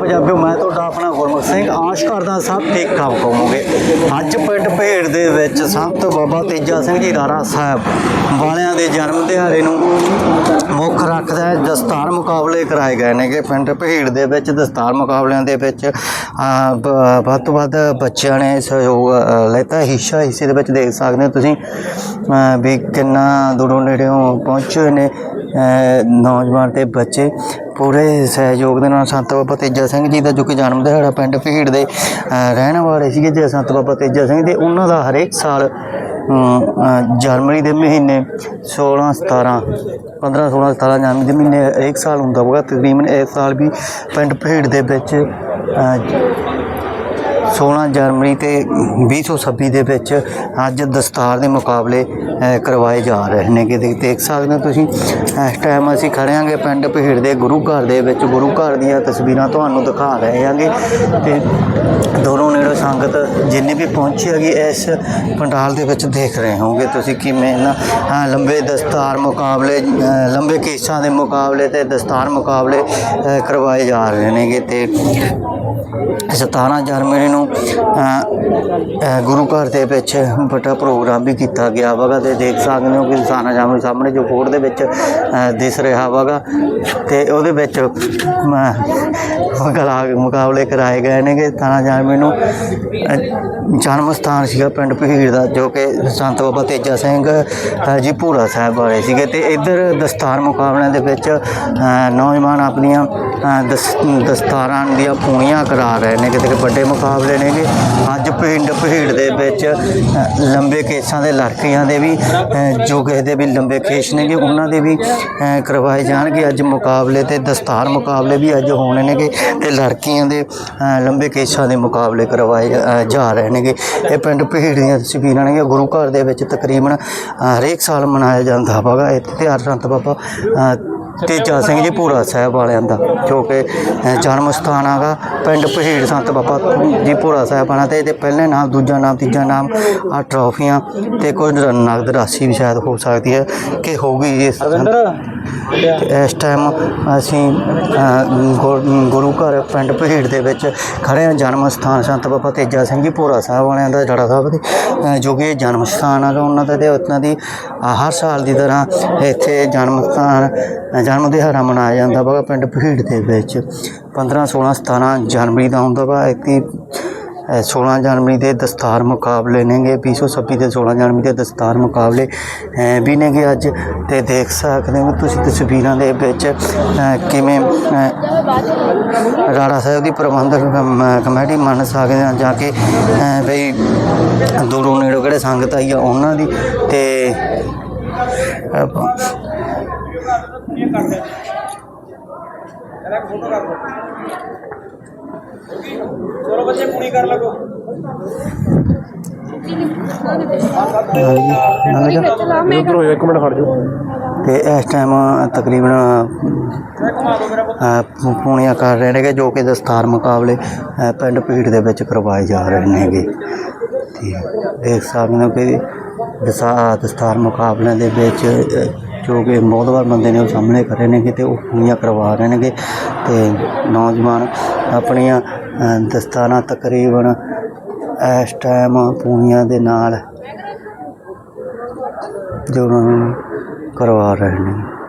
ਪੰਜਾਬੀ ਮੈਂ ਤੁਹਾਡਾ ਆਪਣਾ ਗੁਰਮੁਖ ਸਿੰਘ ਆਸ਼ ਕਰਦਾ ਸਭ ਠੀਕ ਠਾਕ ਹੋਵੋਗੇ। ਅੱਜ ਪਿੰਡ ਭੇੜ ਦੇ ਵਿੱਚ ਸੰਤ ਬਾਬਾ ਤੇਜਾ ਸਿੰਘ ਜੀ ਰਾਰਾ ਸਾਹਿਬ ਵਾਲਿਆਂ ਦੇ ਜਨਮ ਦਿਹਾੜੇ ਨੂੰ ਮੁੱਖ ਰੱਖਦਾ ਹੈ। ਦਸਤਾਰ ਮੁਕਾਬਲੇ ਕਰਾਏ ਗਏ ਨੇਗੇ ਪਿੰਡ ਭੇੜ ਦੇ ਵਿੱਚ। ਦਸਤਾਰ ਮੁਕਾਬਲਿਆਂ ਦੇ ਵਿੱਚ ਵੱਧ ਤੋਂ ਵੱਧ ਬੱਚਿਆਂ ਨੇ ਸਹਿਯੋਗ ਅਹ, ਲੈਤਾ। ਹਿੱਸਾ ਹਿੱਸੇ ਦੇ ਵਿੱਚ ਦੇਖ ਸਕਦੇ ਹੋ ਤੁਸੀਂ ਵੀ ਕਿੰਨਾ ਦੂਰੋਂ ਨੇੜਿਓਂ ਪਹੁੰਚੇ ਨੇ ਨੌਜਵਾਨ ਤੇ ਬੱਚੇ। ਪੂਰੇ ਸਹਿਯੋਗ ਦੇ ਨਾਲ ਸੰਤ ਬਾਬਾ ਤੇਜਾ ਸਿੰਘ ਜੀ ਦਾ, ਜੋ ਕਿ ਜਨਮ ਦਿਹਾੜਾ ਪਿੰਡ ਭੀੜ ਦੇ ਰਹਿਣ ਵਾਲੇ ਸੀਗੇ ਜੇ ਸੰਤ ਬਾਬਾ ਤੇਜਾ ਸਿੰਘ ਦੇ, ਉਹਨਾਂ ਦਾ ਹਰੇਕ ਸਾਲ ਜਨਵਰੀ ਦੇ ਮਹੀਨੇ 16 17 15 16 17 ਜਨਵਰੀ ਦੇ ਮਹੀਨੇ ਹਰੇਕ ਸਾਲ ਹੁੰਦਾ ਹੋਗਾ ਤਕਰੀਬਨ ਇਸ ਸਾਲ ਵੀ ਪਿੰਡ ਭੀੜ ਦੇ ਵਿੱਚ 16 ਜਨਵਰੀ ਤੇ 2026 ਦੇ ਵਿੱਚ ਅੱਜ ਦਸਤਾਰ ਦੇ ਮੁਕਾਬਲੇ ਕਰਵਾਏ ਜਾ ਰਹੇ ਨੇ ਕਿ ਦੇਖ ਸਕਦੇ ਹੋ ਤੁਸੀਂ। ਇਸ ਟਾਈਮ ਅਸੀਂ ਖੜੇ ਹਾਂਗੇ ਪਿੰਡ ਭੀੜ ਦੇ ਗੁਰੂ ਘਰ ਦੇ ਵਿੱਚ। ਗੁਰੂ ਘਰ ਦੀਆਂ ਤਸਵੀਰਾਂ ਤੁਹਾਨੂੰ ਦਿਖਾ ਰਹੇ ਹਾਂਗੇ ਤੇ ਦੋਨੋਂ ਨੇੜੇ ਸੰਗਤ ਜਿੰਨੇ ਵੀ ਪਹੁੰਚੀ ਹੈਗੀ, ਇਸ ਪੰਡਾਲ ਦੇ ਵਿੱਚ ਦੇਖ ਰਹੇ ਹੋਗੇ ਤੁਸੀਂ ਕਿਵੇਂ ਨਾ ਲੰਬੇ ਦਸਤਾਰ ਮੁਕਾਬਲੇ ਲੰਬੇ ਕੇਸਾਂ ਦੇ ਮੁਕਾਬਲੇ ਤੇ ਦਸਤਾਰ ਮੁਕਾਬਲੇ ਕਰਵਾਏ ਜਾ ਰਹੇ ਨੇਗੇ ਤੇ 17 ਜਨਵਰੀ ਨੂੰ ਗੁਰੂ ਘਰ ਦੇ ਵਿੱਚ ਵੱਡਾ ਪ੍ਰੋਗਰਾਮ ਵੀ ਕੀਤਾ ਗਿਆ ਵਗਾ ਤੇ ਦੇਖ ਸਕਦੇ ਹੋ ਕਿ 17 ਜਨਵਰੀ ਸਾਹਮਣੇ ਜੋ ਕੋਰਟ ਦੇ ਵਿੱਚ ਦਿਸ ਰਿਹਾ ਵਗਾ ਤੇ ਉਹਦੇ ਵਿੱਚ ਮੁਕਾਬਲੇ ਕਰਾਏ ਗਏ ਨੇਗੇ। 17 ਜਨਵਰੀ ਨੂੰ ਜਨਮ ਸਥਾਨ ਸੀਗਾ ਪਿੰਡ ਭੀੜ ਦਾ, ਜੋ ਕਿ ਸੰਤ ਬਾਬਾ ਤੇਜਾ ਸਿੰਘ ਜੀ ਭੂਰਾ ਸਾਹਿਬ ਵਾਲੇ ਸੀਗੇ ਤੇ ਇੱਧਰ ਦਸਤਾਰ ਮੁਕਾਬਲਿਆਂ ਦੇ ਵਿੱਚ ਨੌਜਵਾਨ ਆਪਣੀਆਂ ਦਸ, ਦਸਤਾਰਾਂ ਦੀਆਂ ਪੂਣੀਆਂ ਕਰਾ ਰਹੇ ਨੇ ਕਿਤੇ ਵੱਡੇ ਮੁਕਾਬਲੇ ਨੇਗੇ। ਅੱਜ ਪਿੰਡ ਭੀੜ ਦੇ ਵਿੱਚ ਲੰਬੇ ਕੇਸਾਂ ਦੇ ਲੜਕੀਆਂ ਦੇ ਵੀ ਜੋ ਕਿਸੇ ਦੇ ਵੀ ਲੰਬੇ ਕੇਸ ਨੇਗੇ ਉਹਨਾਂ ਦੇ ਵੀ ਕਰਵਾਏ ਜਾਣਗੇ। ਅੱਜ ਮੁਕਾਬਲੇ ਤੇ ਦਸਤਾਰ ਮੁਕਾਬਲੇ ਵੀ ਅੱਜ ਹੋਣੇ ਨੇਗੇ ਤੇ ਲੜਕੀਆਂ ਦੇ ਲੰਬੇ ਕੇਸਾਂ ਦੇ ਮੁਕਾਬਲੇ ਕਰਵਾਏ ਅ, ਜਾ ਰਹੇ ਨੇਗੇ। ਇਹ ਪਿੰਡ ਭੀੜ ਦੀਆਂ ਤਸਵੀਰਾਂ ਨੇ ਗੁਰੂ ਘਰ ਦੇ ਵਿੱਚ ਤਕਰੀਬਨ ਹਰੇਕ ਸਾਲ ਮਨਾਇਆ ਜਾਂਦਾ ਹੈਗਾ। ਇਹ ਤਿਉਹਾਰ ਸੰਤ ਬਾਬਾ ਅ, ਤੇਜਾ ਸਿੰਘ ਜੀ ਭੂਰਾ ਸਾਹਿਬ ਵਾਲਿਆਂ ਦਾ ਜੋ ਕਿ ਜਨਮ ਸਥਾਨ ਹੈਗਾ ਪਿੰਡ ਭੀੜ ਸੰਤ ਬਾਬਾ ਜੀ ਭੂਰਾ ਸਾਹਿਬ ਵਾਲਿਆਂ ਤੇ ਇਹਦੇ ਪਹਿਲੇ ਨਾਮ ਦੂਜਾ ਨਾਮ ਤੀਜਾ ਨਾਮ ਆ ਟਰੋਫੀਆਂ ਤੇ ਕੁਝ ਨਗਦ ਰਾਸ਼ੀ ਵੀ ਸ਼ਾਇਦ ਹੋ ਸਕਦੀ ਹੈ ਕਿ ਹੋਊਗੀ ਇਸ ਤੇ ਇਸ ਟਾਈਮ ਅਸੀਂ ਗੁਰ- ਘਰ ਪਿੰਡ ਭੀੜ ਦੇ ਵਿੱਚ ਖੜੇ ਹਾਂ ਜਨਮ ਸਥਾਨ ਸੰਤ ਬਾਬਾ ਤੇਜਾ ਸਿੰਘ ਜੀ ਭੋਰਾ ਸਾਹਿਬ ਵਾਲਿਆਂ ਦਾ ਜੜਾ ਸਾਹਿਬ ਦੇ ਜੋ ਕਿ ਜਨਮ ਸਥਾਨ ਹੈਗਾ ਉਹਨਾਂ ਦਾ ਤੇ ਉਹਨਾਂ ਦੀ ਹਰ ਸਾਲ ਦੀ ਤਰ੍ਹਾਂ ਇੱਥੇ ਜਨਮ ਸਥਾਨ ਜਨਮ ਦਿਹਾੜਾ ਮਨਾਇਆ ਜਾਂਦਾ ਵਾ ਪਿੰਡ ਭੀੜ ਦੇ ਵਿੱਚ। 15 16 17 ਜਨਵਰੀ ਦਾ ਹੁੰਦਾ ਵਾ। ਇੱਥੇ ਅ, 16 ਜਨਵਰੀ ਦੇ ਦਸਤਾਰ ਮੁਕਾਬਲੇ ਨੇਗੇ। 226 ਦੇ 16 ਜਨਵਰੀ ਦੇ ਦਸਤਾਰ ਮੁਕਾਬਲੇ ਵੀ ਨੇਗੇ ਅੱਜ। ਤੇ ਦੇਖ ਸਕਦੇ ਹੋ ਤੁਸੀਂ ਤਸਵੀਰਾਂ ਦੇ ਵਿੱਚ ਕਿਵੇਂ ਰਾਣਾ ਸਾਹਿਬ ਦੀ ਪ੍ਰਬੰਧਕ ਕਮ- ਕਮੇਟੀ ਮੰਨ ਸਕਦੇ ਹਾਂ ਜਾ ਕੇ ਬਈ ਦੂਰੋਂ ਨੇੜੋਂ ਕਿਹੜੇ ਸੰਗਤ ਆਈ ਆ ਉਹਨਾਂ ਦੀ। ਤੇ ਆਪਾਂ ਚਲੋ ਬੱਚੇ ਪੂਰੀ ਕਰ ਲਗੋ ਉਧਰੋਂ ਇੱਕ ਮਿੰਟ ਖੜ ਜਾਓ ਤੇ ਇਸ ਟਾਈਮ ਤਕਰੀਬਨ ਅ, ਪੂ- ਪੂਣੀਆਂ ਕਰ ਰਹੇ ਨੇਗੇ ਜੋ ਕਿ ਦਸਤਾਰ ਮੁਕਾਬਲੇ ਅ, ਪਿੰਡ ਭੀੜ ਦੇ ਵਿੱਚ ਕਰਵਾਏ ਜਾ ਰਹੇ ਨੇਗੇ ਤੇ ਦੇਖ ਸਕਦੇ ਹੋ ਕਿ ਦਸਾ ਦਸਤਾਰ ਮੁਕਾਬਲਿਆਂ ਦੇ ਵਿੱਚ ਅ, ਜੋ ਕਿ ਬਹੁਤ ਵਾਰ ਬੰਦੇ ਨੇ ਉਹ ਸਾਹਮਣੇ ਕਰ ਰਹੇ ਨੇਗੇ ਤੇ ਉਹ ਪੂਰੀਆਂ ਕਰਵਾ ਰਹੇ ਨੇਗੇ ਤੇ ਨੌਜਵਾਨ ਆਪਣੀਆਂ ਅ, ਦਸਤਾਰਾਂ ਤਕਰੀਬਨ ਇਸ ਟਾਈਮ ਪੂਰੀਆਂ ਦੇ ਨਾਲ ਜੋ ਉਹਨਾਂ ਨੂੰ ਕਰਵਾ ਰਹੇ ਨੇ।